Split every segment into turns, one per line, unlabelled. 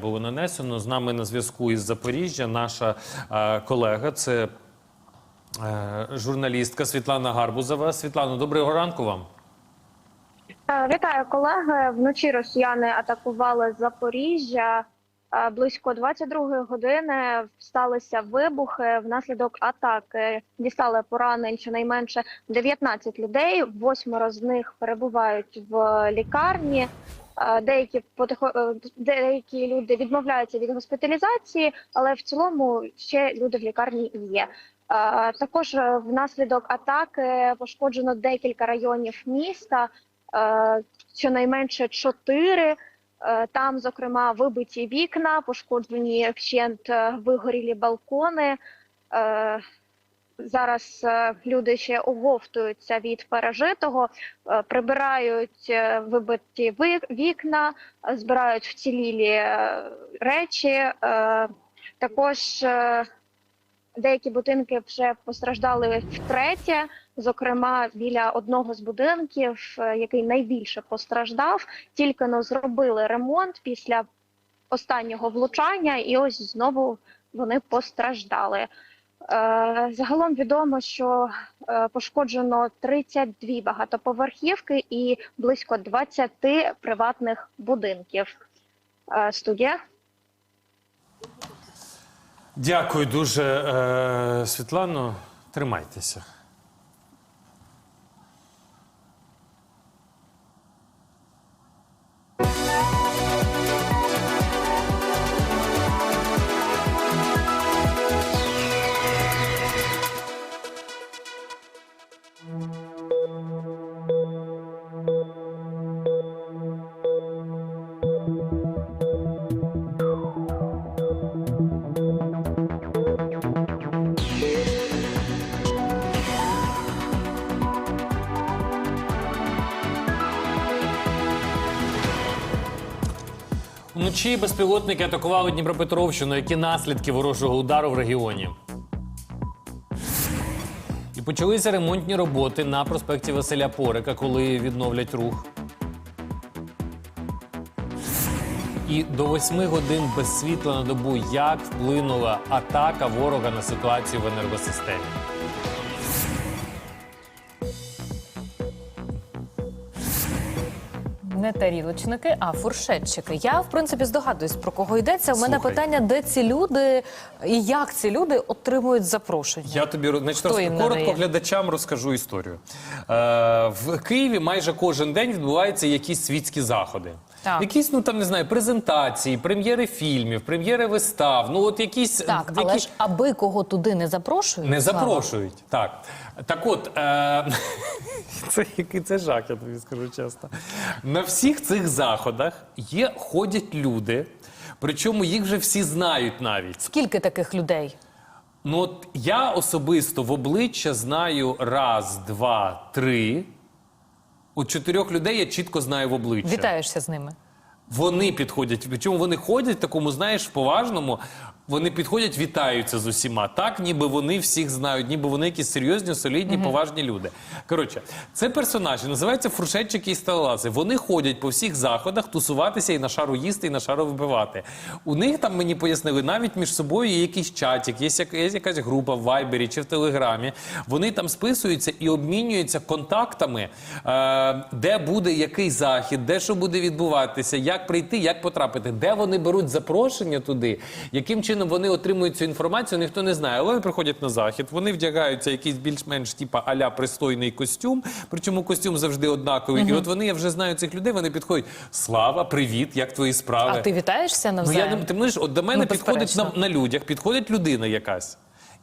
було нанесено. З нами на зв'язку із Запоріжжя наша е, колега, це е, журналістка Світлана Гарбузова. Світлано, доброго ранку вам.
Е, Вітаю, колеги. Вночі росіяни атакували Запоріжжя. Е, Близько 22 години сталися вибухи. Внаслідок атаки дістали поранень щонайменше 19 людей. Восьмеро з них перебувають в лікарні. Деякі е, деякі люди відмовляються від госпіталізації, але в цілому ще люди в лікарні є. Також е, внаслідок атаки пошкоджено декілька районів міста. Е, щонайменше чотири. Там, зокрема, вибиті вікна, пошкоджені вщент вигорілі балкони. Зараз е, люди ще оговтуються від пережитого, е, прибирають е, вибиті вікна, збирають вцілілі речі. Також деякі будинки вже постраждали втретє. Зокрема, біля одного з будинків, який найбільше постраждав, тільки но зробили ремонт після останнього влучання, і ось знову вони постраждали. Е, Загалом відомо, що е, пошкоджено 32 багатоповерхівки і близько 20 приватних будинків. Е, Студія.
Дякую дуже, Світлано. Тримайтеся. Вночі безпілотники атакували Дніпропетровщину. Які наслідки ворожого удару в регіоні? І почалися ремонтні роботи на проспекті Василя Порика, коли відновлять рух. І до восьми годин без світла на добу як вплинула атака ворога на ситуацію в енергосистемі.
Не тарілочники, а фуршетчики. Я в принципі здогадуюсь про кого йдеться. У мене
Слухай.
питання, де ці люди і як ці люди отримують запрошення.
Я тобі значить,
Хто їм
коротко
надає?
глядачам розкажу історію. Е, в Києві майже кожен день відбуваються якісь світські заходи.
Так.
Якісь, ну там не знаю, презентації, прем'єри фільмів, прем'єри вистав. Ну от якісь
Так, але ж аби кого туди не запрошують,
не
Слава,
запрошують. Так. Так от, е... це який це жах, я тобі скажу чесно. На всіх цих заходах є, ходять люди, причому їх вже всі знають навіть.
Скільки таких людей?
Ну, от я особисто в обличчя знаю раз, два, три. От чотирьох людей я чітко знаю в обличчя.
Вітаєшся з ними?
Вони підходять. Причому вони ходять такому, знаєш, поважному. Вони підходять, вітаються з усіма. Так, ніби вони всіх знають, ніби вони якісь серйозні, солідні, поважні люди. Коротше, це персонажі, називаються фуршетчики і сталаси. Вони ходять по всіх заходах тусуватися і на шару їсти, і на шару вибивати. У них там мені пояснили, навіть між собою є якийсь чатик, є, як- є якась група в Вайбері чи в Телеграмі. Вони там списуються і обмінюються контактами, е, де буде який захід, де що буде відбуватися, як прийти, як потрапити, де вони беруть запрошення туди, яким чином вони отримують цю інформацію, ніхто не знає. Але вони приходять на захід, вони вдягаються якийсь більш-менш типа аля пристойний костюм. Причому костюм завжди однаковий. І от вони, я вже знаю цих людей, вони підходять. Слава, привіт, як твої справи?
А ти вітаєшся
Ну
навзаєм?
я ти знаєш, от до мене
Ну,
підходить на, на людях, підходить людина якась.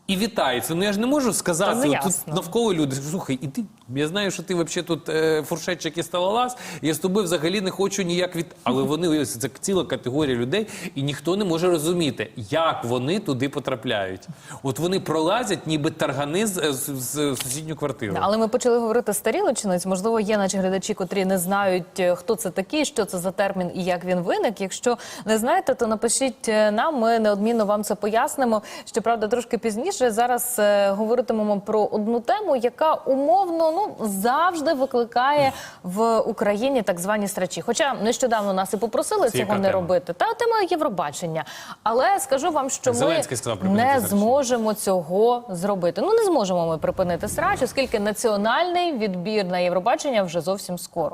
І вітається. Ну я ж не можу
Та
сказати,
ну,
от тут
ясно.
навколо люди. Слухай, і ти я знаю, що ти взагалі тут е, фуршетчик і сталолаз. Я з тобою взагалі не хочу ніяк від. Але вони це ціла категорія людей, і ніхто не може розуміти, як вони туди потрапляють. От вони пролазять, ніби таргани з, з, з сусідню квартиру.
Але ми почали говорити старілочинець. Можливо, є наші глядачі, котрі не знають, е, хто це такий, що це за термін і як він виник. Якщо не знаєте, то напишіть е, нам. Ми неодмінно вам це пояснимо. Щоправда, трошки пізніше. Більше зараз е, говоритимемо про одну тему, яка умовно ну завжди викликає в Україні так звані страчі. Хоча нещодавно нас і попросили
Це
цього не
тема?
робити. Та тема Євробачення. Але скажу вам, що ми
Зеленський сказав
не
страчі.
зможемо цього зробити. Ну не зможемо ми припинити срач, оскільки національний відбір на Євробачення вже зовсім скоро.